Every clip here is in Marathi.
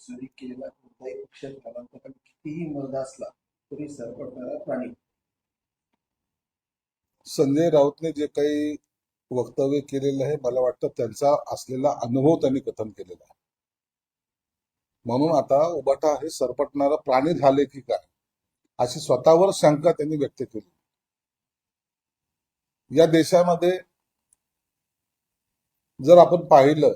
चोरी केलेला कोणताही पक्ष झाला कितीही मर्द असला तरी सरपटणारा प्राणी. संजय राऊतने जे काही वक्तव्य केलेलं आहे मला वाटतं त्यांचा असलेला अनुभव त्यांनी कथन केलेला आहे. म्हणून आता उबाटा हे सरपटणारा प्राणी झाले की काय अशी स्वतःवर शंका त्यांनी व्यक्त केली. या देशामध्ये जर आपण पाहिलं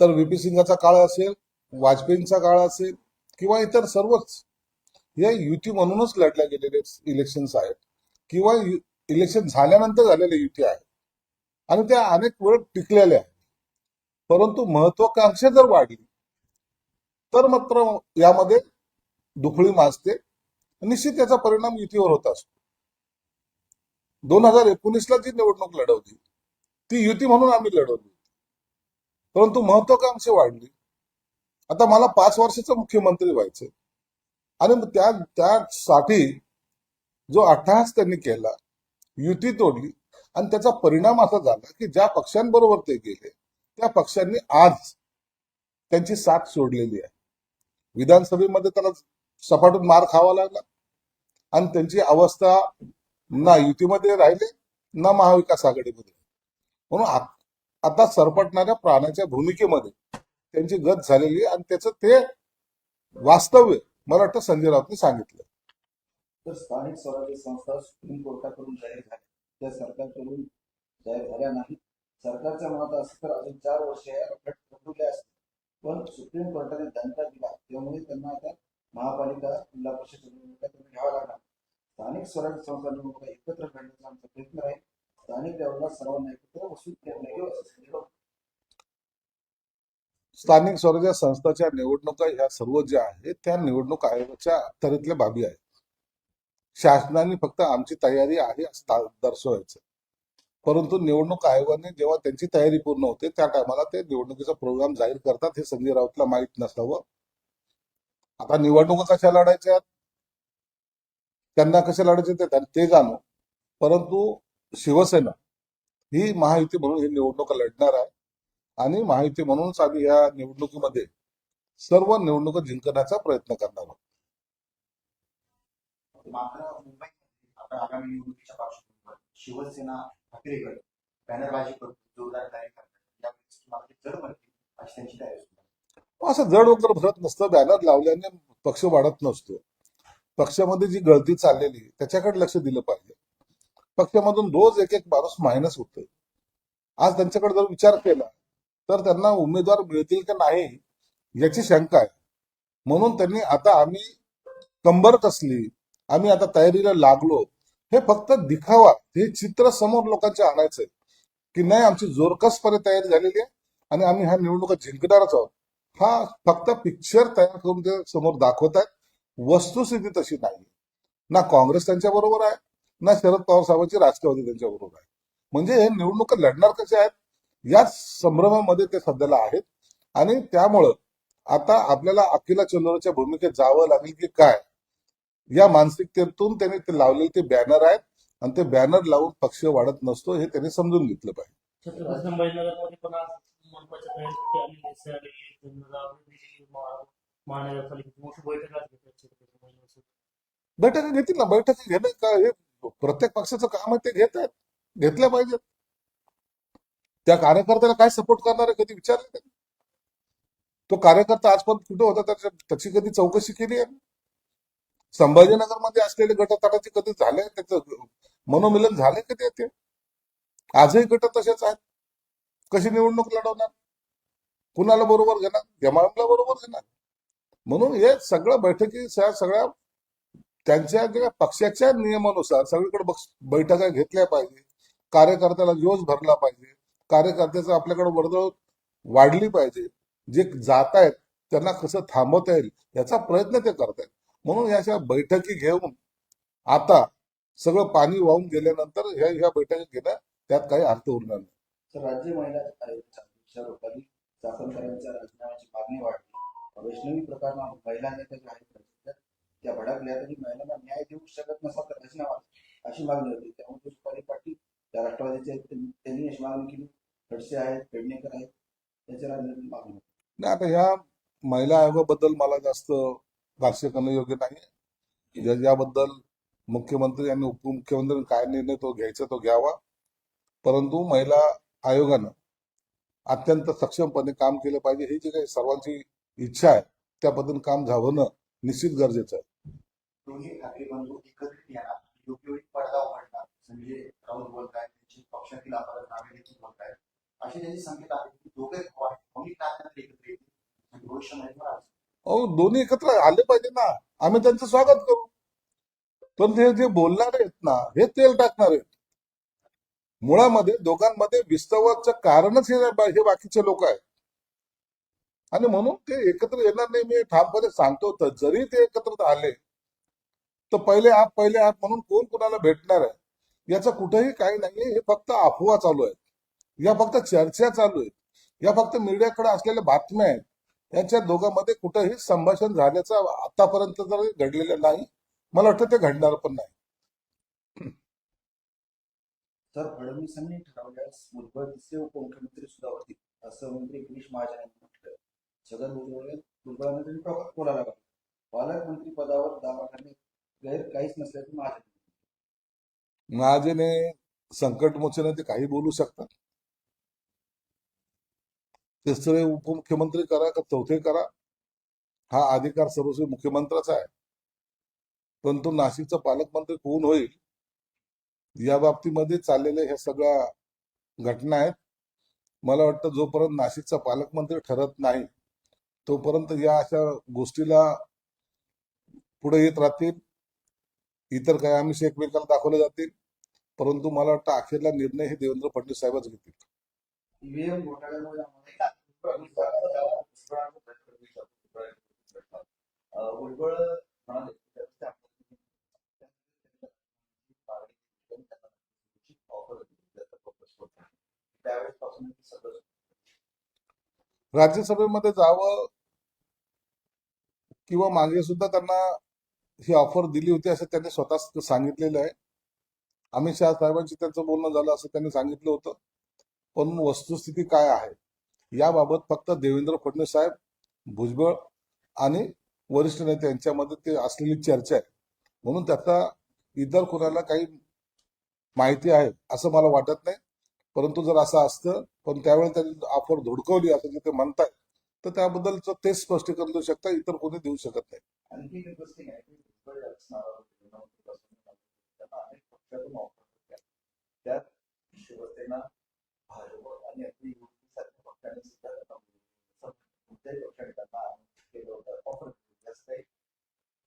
तर व्हीपी सिंगाचा काळ असेल वाजपेयींचा काळ असेल किंवा इतर सर्वच. या युती म्हणूनच लढल्या गेलेले इलेक्शन्स आहेत. किंवा इलेक्शन झाल्यानंतर झालेल्या युती आहेत. आणि त्या अनेक वेळ टिकलेल्या आहेत. परंतु महत्वाकांक्षा जर वाढली तर मात्र यामध्ये दुखळी माजते. निश्चित याचा परिणाम युतीवर होत असतो. दोन हजार एकोणीसला जी निवडणूक लढवली ती युती म्हणून आम्ही लढवली. परंतु महत्वाकांक्षा वाढली. आता मला पाच वर्षाचा मुख्यमंत्री व्हायचं आणि त्या त्यासाठी जो अट्टहास त्यांनी केला युती तोडली आणि त्याचा परिणाम असा झाला की ज्या पक्षांबरोबर ते गेले त्या पक्षांनी आज त्यांची साथ सोडलेली आहे. विधानसभेमध्ये त्याला सपाटून मार खावा लागला. आणि त्यांची अवस्था ना युतीमध्ये राहिले ना महाविकास आघाडीमध्ये. म्हणून आता सरपटणाऱ्या प्राण्याच्या भूमिकेमध्ये त्यांची गत झालेली आणि त्याचं ते वास्तव्य मला वाटतं संजय राऊतने सांगितलं. तर स्थानिक स्वराज्य संस्था सुप्रीम कोर्टाकडून जाहीर झाल्या त्या सरकारकडून जाहीर झाल्या नाही. सरकारच्या मनात असं तर अजून चार वर्ष या पकडल्या असतील. पण सुप्रीम कोर्टाने दणका दिला. त्यामुळे त्यांना आता महापालिका जिल्हा परिषद निवडणुका त्यांना घ्यावा लागणार. स्थानिक स्वराज्य संस्था निवडणुका एकत्र करण्याचा आमचा प्रयत्न आहे. स्थानिक लेवलला सर्वांना स्थानिक स्वराज्य संस्थाच्या निवडणुका ह्या सर्व ज्या आहेत त्या निवडणूक आयोगाच्या अखत्यारीतल्या बाबी आहेत. शासनाने फक्त आमची तयारी आहे दर्शवायचं. परंतु निवडणूक आयोगाने जेव्हा त्यांची तयारी पूर्ण होते त्या टायमाला ते निवडणुकीचा प्रोग्राम जाहीर करतात हे संजय राऊतला माहीत नसावं. आता निवडणुका कशा लढायच्या त्यांना कशा लढायचे ते ते जाणू. परंतु शिवसेना ही महायुती म्हणून ही निवडणुका लढणार आहे. आणि माहिती म्हणूनच आम्ही या निवडणुकीमध्ये सर्व निवडणुका जिंकण्याचा प्रयत्न करणार आहोत. शिवसेना बॅनरबाजी. असं जड वगैरे भरत नसतं. बॅनर लावल्याने पक्ष वाढत नसतो. पक्षामध्ये जी गळती चाललेली त्याच्याकडे लक्ष दिलं पाहिजे. पक्षामधून रोज एक एक माणूस मायनस होतोय. आज त्यांच्याकडे जर विचार केला तर त्यांना उमेदवार मिळतील का नाही याची शंका आहे. म्हणून त्यांनी आता आम्ही कंबर कसली आम्ही आता तयारीला लागलो हे फक्त दिखावा हे चित्र समोर लोकांच्या आणायचंय की नाही आमची जोरकसपणे तयारी झालेली आहे आणि आम्ही ह्या निवडणुका जिंकणारच आहोत. हा फक्त पिक्चर तयार करून ते समोर दाखवत आहेत. वस्तुस्थिती तशी नाही ना काँग्रेस त्यांच्या बरोबर आहे ना शरद पवार साहेबांची राष्ट्रवादी त्यांच्या बरोबर आहे. म्हणजे हे निवडणुका लढणार कसे आहेत? याच संभ्रमामध्ये ते सध्याला आहेत. आणि त्यामुळं आता आपल्याला अखिला चंद्राच्या भूमिकेत जावं लागेल की काय? या मानसिकतेतून त्यांनी ते लावलेले ते बॅनर आहेत. आणि ते बॅनर लावून पक्ष वाढत नसतो हे त्यांनी समजून घेतलं पाहिजे. बैठक घेतील. ना? बैठका घेणं हे प्रत्येक पक्षाचं काम आहे ते घेत आहेत घेतल्या पाहिजेत. त्या कार्यकर्त्याला काय सपोर्ट करणार आहे कधी विचारलं तो कार्यकर्ता आजपर्यंत कुठे होता त्याच्या त्याची कधी चौकशी केली आहे? संभाजीनगरमध्ये असलेले गटतटाचे कधी झाले त्याचं मनोमिलन झाले कधी ते? आजही गट तसेच आहेत. कशी निवडणूक लढवणार? कुणाला बरोबर घेणार? जमाला बरोबर घेणार? म्हणून हे सगळं बैठकी सगळ्या त्यांच्या त्या पक्षाच्या नियमानुसार सगळीकडे बैठका घेतल्या पाहिजे. कार्यकर्त्याला जोश भरला पाहिजे. कार्यकर्त्याचं आपल्याकडे वर्दळ वाढली पाहिजे. जे जात आहेत त्यांना कसं थांबवता येईल याचा प्रयत्न ते करतायत. म्हणून या अशा बैठकी घेऊन आता सगळं पाणी वाहून गेल्यानंतर ह्या ह्या बैठकी घेणं त्यात काही अर्थ उरणार नाही. राज्य महिला आयोगाच्या राजीनाम्याची मागणी वाढली. वैष्णवी प्रकरणात महिला त्या भडकल्या तरी महिलांना न्याय देऊ शकत नसा तर रचना अशी मागणी होती. त्यामुळे सुपारी पाटील त्या राष्ट्रवादीचे त्यांनी अशी मागणी केली. खडसे आहेत पेडणेकर आहेत त्याच्या मागणी होती नाही आता ह्या महिला आयोगाबद्दल मला जास्त भाष्य करणं योग्य नाही याबद्दल मुख्यमंत्री आणि उपमुख्यमंत्री काय निर्णय तो घ्यायचा तो घ्यावा. परंतु महिला आयोगानं अत्यंत सक्षमपणे काम केलं पाहिजे. ही जी काही सर्वांची इच्छा आहे त्या पद्धतीने काम झावणं निश्चित गरजेचं आहे. दोन्ही ठाकरे बंधू एकत्रित येणार योग्य वेळी पडदा उघडणार संजय राऊत बोलतायत त्यांची पक्षातील आपण नावे देखील बोलतायत. असे त्यांचे संकेत आहेत की दोघे भाऊ आहेत. दोन्ही नात्यात एकत्र येतील. आणि भविष्यामध्ये पण आज अहो दोन्ही एकत्र आले पाहिजे ना. आम्ही त्यांचं स्वागत करू. पण ते जे बोलणार आहेत ना हे तेल टाकणार आहेत. मुळामध्ये दोघांमध्ये विस्तवाचं कारणच हे बाकीचे लोक आहेत. आणि म्हणून ते एकत्र येणार नाही मी ठामपणे सांगतो तर जरी ते एकत्र आले तर पहिले आप पहिले आप म्हणून कोण कुणाला भेटणार आहे? याचं कुठेही काही नाही. हे फक्त अफवा चालू आहेत. या फक्त चर्चा चालू आहेत. या फक्त मीडियाकडे असलेल्या बातम्या आहेत. यांच्या दोघांमध्ये कुठेही संभाषण झाल्याचं आतापर्यंत तर घडलेलं नाही. मला वाटतं ते घडणार पण नाही. तर फडणवीसांनी ठरवल्यास भुजबळ तिसरे उपमुख्यमंत्री सुद्धा होतील असं मंत्री गिरीश महाजन यांनी म्हटलं छगन भुजबळ भुजबळांना त्यांनी म्हणजे बोलायला पालकमंत्री पदावर दावा करणे गैर काहीच नसल्याचं महाजन महाजने संकट मोचन ते काही बोलू शकतात. तिसरे उपमुख्यमंत्री करा का चौथे करा? हा अधिकार सर्वस्वी मुख्यमंत्र्याचा आहे. परंतु नाशिकचा पालकमंत्री कोण होईल? या बाबतीमध्ये चाललेल्या ह्या सगळ्या घटना आहेत. मला वाटतं जोपर्यंत नाशिकचा पालकमंत्री ठरत नाही तोपर्यंत या अशा गोष्टीला पुढे येत राहतील. इतर काही आमिष एकमेकाला दाखवले जातील. परंतु मला वाटतं अखेरला निर्णय हे देवेंद्र फडणवीस साहेबच घेतील. ईव्हीएम घोटाळ्यामुळे किंवा मागे सुद्धा त्यांना ही ऑफर दिली होती असं त्यांनी स्वतः सांगितलेलं आहे. अमित शहा साहेबांशी त्यांचं बोलणं झालं असं त्यांनी सांगितलं होतं. पण वस्तुस्थिती काय आहे? याबाबत फक्त देवेंद्र फडणवीस साहेब भुजबळ आणि वरिष्ठ नेते यांच्यामध्ये ते असलेली चर्चा आहे. म्हणून त्याचा इतर कोणाला काही माहिती आहे असं मला वाटत नाही. परंतु जर असं असतं पण त्यावेळी त्यांनी ऑफर धुडकवली असं जे ते म्हणताय तर त्याबद्दल ते स्पष्टीकरण देऊ शकता इतर कोणी देऊ शकत नाही.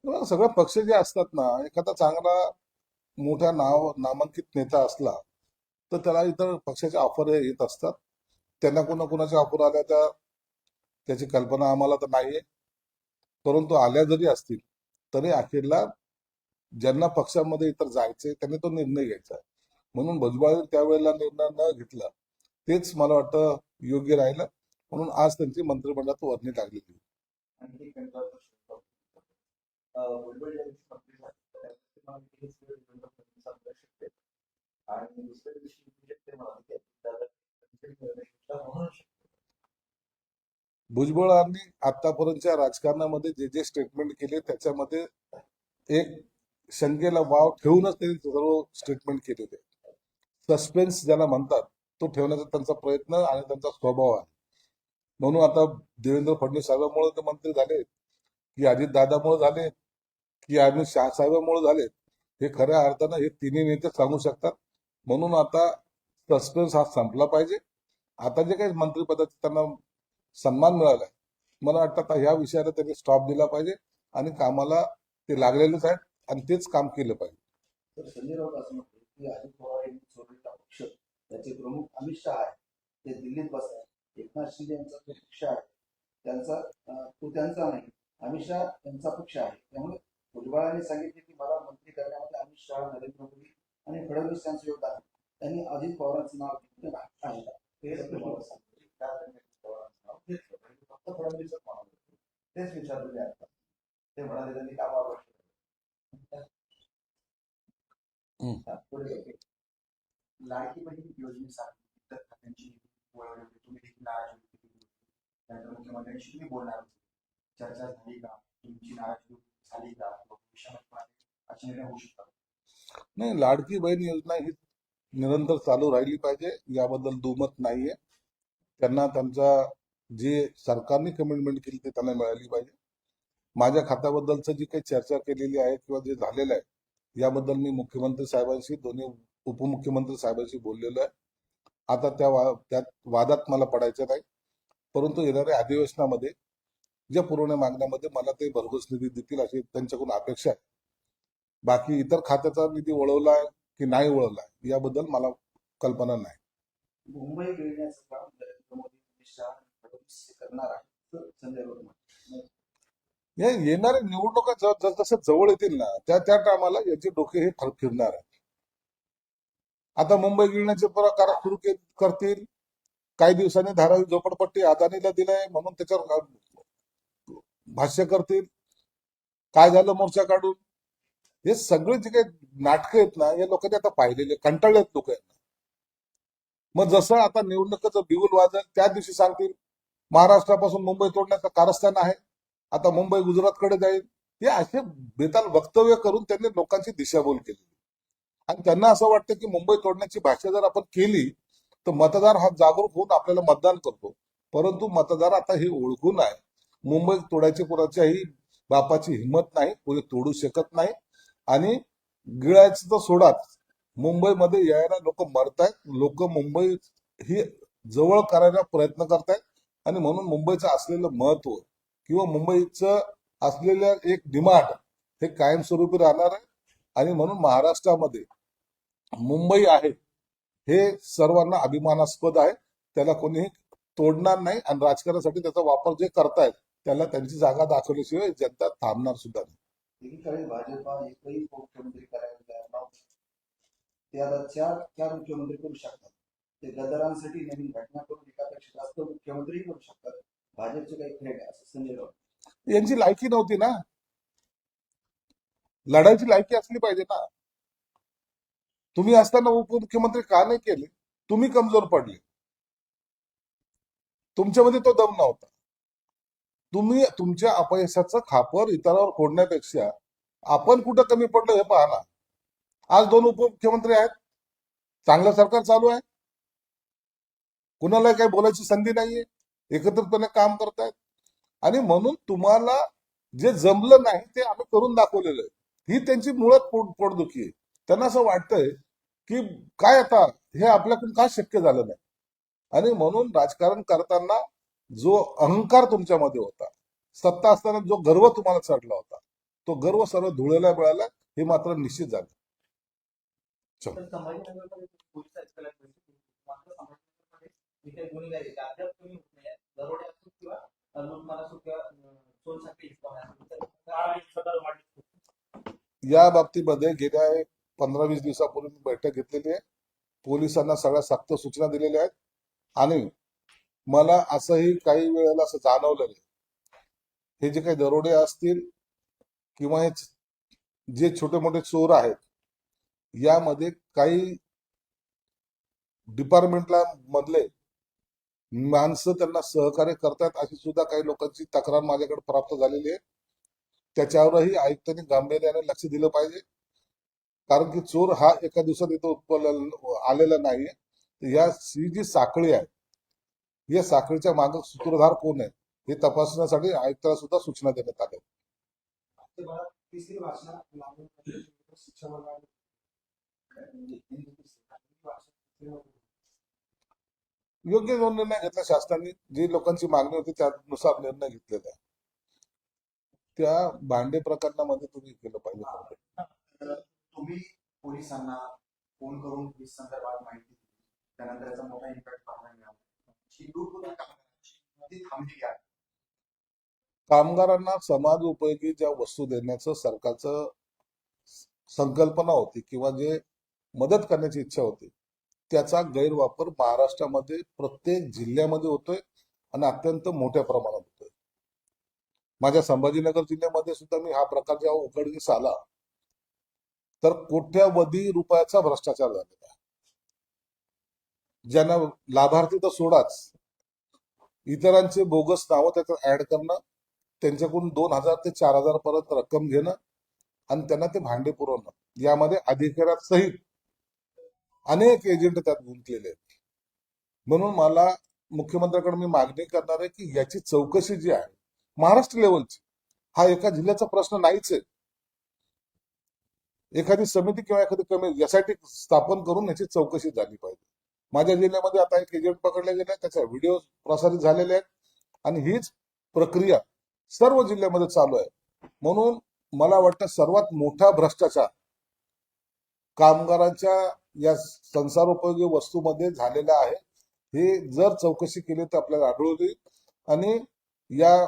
तेव्हा सगळे पक्ष जे असतात ना एखादा चांगला मोठा नाव नामांकित नेता असला तर त्याला इतर पक्षाच्या ऑफर येत असतात. त्यांना कोणा कोणाच्या ऑफर आल्या त्या त्याची कल्पना आम्हाला तर नाहीये. परंतु आल्या जरी असतील तरी अखेरला ज्यांना पक्षामध्ये इतर जायचे त्यांनी तो निर्णय घ्यायचा आहे. म्हणून भुजबळ त्यावेळेला निर्णय न घेतला तेच मला वाटतं योग्य राहिलं. म्हणून आज त्यांची मंत्रिमंडळात वर्णी लागलेली आणि दुसऱ्या दिवशी म्हणजे ते म्हणाले की त्याला काहीतरी निर्णय घेतला म्हणून शक्य आहे. भुजबळांनी आतापर्यंतच्या राजकारणामध्ये जे जे स्टेटमेंट केले त्याच्यामध्ये एक शंकेला वाव ठेवूनच त्यांनी सर्व स्टेटमेंट केले सस्पेन्स ज्याला म्हणतात तो ठेवण्याचा त्यांचा प्रयत्न आणि त्यांचा स्वभाव आहे. म्हणून आता देवेंद्र फडणवीस साहेबांमुळे ते मंत्री झाले की अजित दादामुळे झाले की अमित शहा साहेबांमुळे झाले. हे खऱ्या अर्थानं हे तिन्ही नेते सांगू शकतात. म्हणून आता सस्पेन्स हा संपला पाहिजे. आता जे काही मंत्रिपदाचे त्यांना सन्मान मिळालाय मला वाटतं आता ह्या विषयाला त्यांनी स्टॉप दिला पाहिजे आणि कामाला ते लागलेलेच आहेत आणि तेच काम केलं पाहिजे. तर संजय राऊत असं म्हटले की अजित पवार यांनी सोडलेला पक्ष त्याचे प्रमुख अमित शहा आहे ते दिल्लीत बस आहे एकनाथ शिंदे यांचा जो पक्ष आहे. त्यांचा तो त्यांचा नाही. अमित शहा यांचा पक्ष आहे. त्यामुळे भुजबळांनी सांगितले की मला मंत्री करण्यामध्ये अमित शहा नरेंद्र मोदी आणि फडणवीस यांचं योगदान आहे. त्यांनी अजित पवारांचं नाव घेतलं आहे का? हे तुम्हाला सांगतो की का त्यांनी अजित पवारांचं फक्त फडणवीसच म्हणाले तेच विचारलं मी आता ते म्हणाले त्यांनी काम आवश्यक लाडकी बहीण योजनेसाठी इतर खात्यांची वळवली तुम्ही देखील नाराजी त्यानंतर मुख्यमंत्र्यांशी तुम्ही बोलणार चर्चा झाली का तुमची नाराजी झाली का किंवा भविष्यामध्ये असे निर्णय होऊ शकतात नाही लाडकी बहीण योजना ही निरंतर चालू राहिली पाहिजे. याबद्दल दुमत नाहीये. त्यांना त्यांचा जे सरकारने कमिटमेंट केली ते त्यांना मिळाली पाहिजे. माझ्या खात्याबद्दलचं जी काही चर्चा केलेली आहे किंवा जे झालेलं आहे याबद्दल मी मुख्यमंत्री साहेबांशी दोन्ही उपमुख्यमंत्री साहेबांशी बोललेलो आहे. आता त्या वा त्यात वादात मला पडायचं नाही. परंतु येणाऱ्या अधिवेशनामध्ये ज्या पुरवण्या मागण्यामध्ये मला ते भरघोस निधी देतील अशी त्यांच्याकडून अपेक्षा आहे. बाकी इतर खात्याचा निधी आहे की नाही वळवलाय याबद्दल मला कल्पना नाही. मुंबई हे करणार आहे या येणाऱ्या निवडणुका जसं जवळ येतील ना त्या त्या टायमाला याचे डोके हे फर- फिरणार आहे आता मुंबई गिळण्याचे प्रकार सुरू करतील. काही दिवसांनी धारावी झोपडपट्टी अदानीला दिलाय म्हणून त्याच्यावर भाष्य करतील. काय झालं मोर्चा काढून? हे सगळे जे काही नाटकं आहेत ना या लोकांनी आता पाहिलेले कंटाळलेत लोक यांना मग जसं आता निवडणुकीचं बिगुल वाजल त्या दिवशी सांगतील महाराष्ट्रापासून मुंबई तोडण्याचं कारस्थान आहे. आता मुंबई गुजरातकडे जाईल. हे असे बेताल वक्तव्य करून त्यांनी लोकांची दिशाभूल केली. आणि त्यांना असं वाटतं की मुंबई तोडण्याची भाषा जर आपण केली तर मतदार हा जागरूक होऊन आपल्याला मतदान करतो. परंतु मतदार आता हे ओळखून आहे. मुंबई तोडायची कोणाच्याही बापाची हिंमत नाही. कोणी तोडू शकत नाही. आणि गिळायचं तर सोडाच. मुंबईमध्ये यायला लोक मरतायत. लोक मुंबई ही जवळ करायला प्रयत्न करतायत. आणि म्हणून मुंबईचं असलेलं महत्त्व किंवा मुंबईचं असलेलं एक डिमांड हे कायमस्वरूपी राहणार आहे. आणि म्हणून महाराष्ट्रामध्ये मुंबई आहे हे सर्वांना अभिमानास्पद आहे. त्याला कोणीही तोडणार नाही आणि राजकारणासाठी त्याचा वापर जे करतायत त्याला त्यांची जागा दाखवल्याशिवाय जनता थांबणार सुद्धा नाही. एकीकडे भाजपा एकही मुख्यमंत्री करायला ते आता चार चार मुख्यमंत्री करू शकतात. ते गद्दारांसाठी नवीन घटना करून जास्त मुख्यमंत्री करू शकतात. भाजपचे काही खेळ असं संजय राऊत. यांची लायकी नव्हती ना. लढायची लायकी असली पाहिजे ना. तुम्ही असताना उपमुख्यमंत्री का नाही केले? तुम्ही कमजोर पडले. तुमच्यामध्ये तो दम नव्हता. तुम्ही तुमच्या अपयशाचं खापर इतरांवर फोडण्यापेक्षा आपण कुठं कमी पडलो हे पाहा ना. आज दोन उपमुख्यमंत्री आहेत. चांगलं सरकार चालू आहे. कुणाला काही बोलायची संधी नाहीये. एकत्रितपणे काम करतायत. आणि म्हणून तुम्हाला जे जमलं नाही ते आम्ही करून दाखवलेलं आहे. ही त्यांची मुळात पोट पोटदुखी आहे. त्यांना असं वाटतंय की काय आता हे आपल्याकडून का शक्य झालं नाही? आणि म्हणून राजकारण करताना जो अहंकार तुमच्यामध्ये होता सत्ता असताना जो गर्व तुम्हाला चढला होता तो गर्व सर्व धुळेला मिळाला हे मात्र निश्चित झालं तर संभाजीनगरमध्ये पोलीस आयुक्तालयात बैठक होती. मात्र संभाजीनगरमध्ये गुन्हेगारी अद्याप कमी होत नाही दरोडे असो किंवा लूटमार असो किंवा या बाबतीमध्ये गेल्या पंधरा वीस दिवसापूर्वी मी बैठक घेतलेली आहे. पोलिसांना सगळ्या सक्त सूचना दिलेल्या आहेत. आणि मला असंही काही वेळेला असं जाणवलेलं आहे हे जे काही दरोडे असतील किंवा हे जे छोटे मोठे चोर आहेत यामध्ये काही डिपार्टमेंटला मधले माणसं त्यांना सहकार्य करतात अशी सुद्धा काही लोकांची तक्रार माझ्याकडे प्राप्त झालेली आहे. त्याच्यावरही आयुक्तांनी गांभीर्याने लक्ष दिलं पाहिजे. कारण की चोर हा एका दिवसात इथं उत्पन्न आलेला नाहीये. या ही जी साखळी आहे या साखळीच्या माग सूत्रधार कोण आहे हे तपासण्यासाठी आयुक्ताला सुद्धा सूचना देण्यात आल्या ते मला तिसरी भाषा लागू करण्याची शिक्षा मला योग्य जो निर्णय घेतला शासनाने जी लोकांची मागणी होती त्यानुसार निर्णय घेतलेला आहे. त्या भांडे प्रकरणामध्ये तुम्ही केलं पाहिजे तुम्ही पोलिसांना फोन करून संदर्भात माहिती त्यानंतर मोठा इम्पॅक्ट पाहायला मिळाला. कामगारांना समाज उपयोगी ज्या वस्तू देण्याचं सरकारचं संकल्पना होती किंवा जे मदत करण्याची इच्छा होती त्याचा गैरवापर महाराष्ट्रामध्ये प्रत्येक जिल्ह्यामध्ये होतोय आणि अत्यंत मोठ्या प्रमाणात होतोय. माझ्या संभाजीनगर जिल्ह्यामध्ये सुद्धा मी हा प्रकार जेव्हा उघडकीस आला तर कोट्यावधी रुपयाचा भ्रष्टाचार झालेला आहे. ज्यांना लाभार्थी तर सोडाच. इतरांचे बोगस नावं त्याच्यात ऍड करणं त्यांच्याकडून दोन हजार ते चार हजार पर्यंत रक्कम घेणं आणि त्यांना ते भांडे पुरवणं यामध्ये अधिकाऱ्यासहित अनेक एजंट त्यात गुंतलेले आहेत. म्हणून मला मुख्यमंत्र्याकडे मी मागणी करणार आहे की याची चौकशी जी आहे महाराष्ट्र लेवलची हा एका जिल्ह्याचा प्रश्न नाहीच आहे. एखादी समिती किंवा एखादी कमी यासाठी स्थापन करून याची चौकशी झाली पाहिजे. माझ्या जिल्ह्यामध्ये आता एक एजंट पकडले गेले त्याच्या व्हिडिओ प्रसारित झालेले आहेत आणि हीच प्रक्रिया सर्व जिल्ह्यामध्ये चालू आहे. म्हणून मला वाटतं सर्वात मोठा भ्रष्टाचार कामगारांच्या या संसारोपयोगी वस्तूमध्ये झालेला आहे. हे जर चौकशी केली तर आपल्याला आढळून येईल. आणि या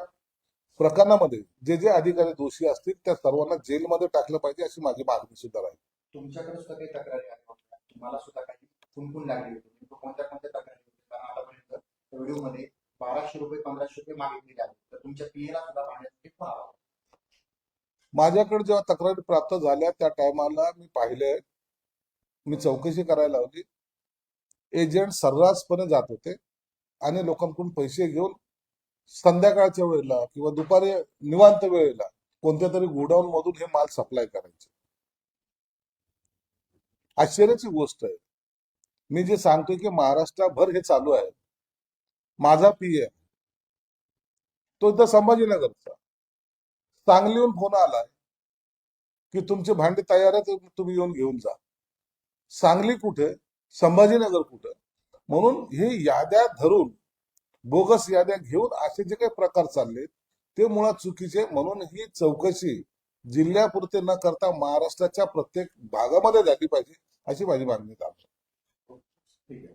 प्रकरणामध्ये जे जे अधिकारी दोषी असतील त्या सर्वांना जेलमध्ये टाकलं पाहिजे अशी माझी मागणी सुद्धा राहील. तुमच्याकडे सुद्धा काही तक्रारी तुम्हाला सुद्धा काही कुंकून लागली होती. कोणत्या कोणत्या तक्रारी होत्या? कारण आतापर्यंत व्हिडिओमध्ये बाराशे रुपये पंधराशे रुपये मागितलेले आहेत. तर तुमच्या पीएला सुद्धा पाहण्यासाठी होता. माझ्याकडे जेव्हा तक्रारी प्राप्त झाल्या त्या टायमाला मी पाहिले मी चौकशी करायला लावली. एजंट सर्रासपणे जात होते आणि लोकांकडून पैसे घेऊन संध्याकाळच्या वेळेला किंवा दुपारी निवांत वेळेला कोणत्या तरी गोडाऊन मधून हे माल सप्लाय करायचे. आश्चर्याची गोष्ट आहे. मी जे सांगतोय की महाराष्ट्राभर हे चालू आहे. माझा पी आहे तो इथं संभाजीनगरचा. सांगलीहून फोन आलाय की तुमचे भांडे तयार आहेत तुम्ही येऊन घेऊन जा. सांगली कुठे संभाजीनगर कुठे. म्हणून हे याद्या धरून बोगस याद्या घेऊन असे जे काही प्रकार चालले ते मुळात चुकीचे. म्हणून ही चौकशी जिल्ह्यापुरते न करता महाराष्ट्राच्या प्रत्येक भागामध्ये झाली पाहिजे अशी माझी मागणी आहे. ठीक आहे.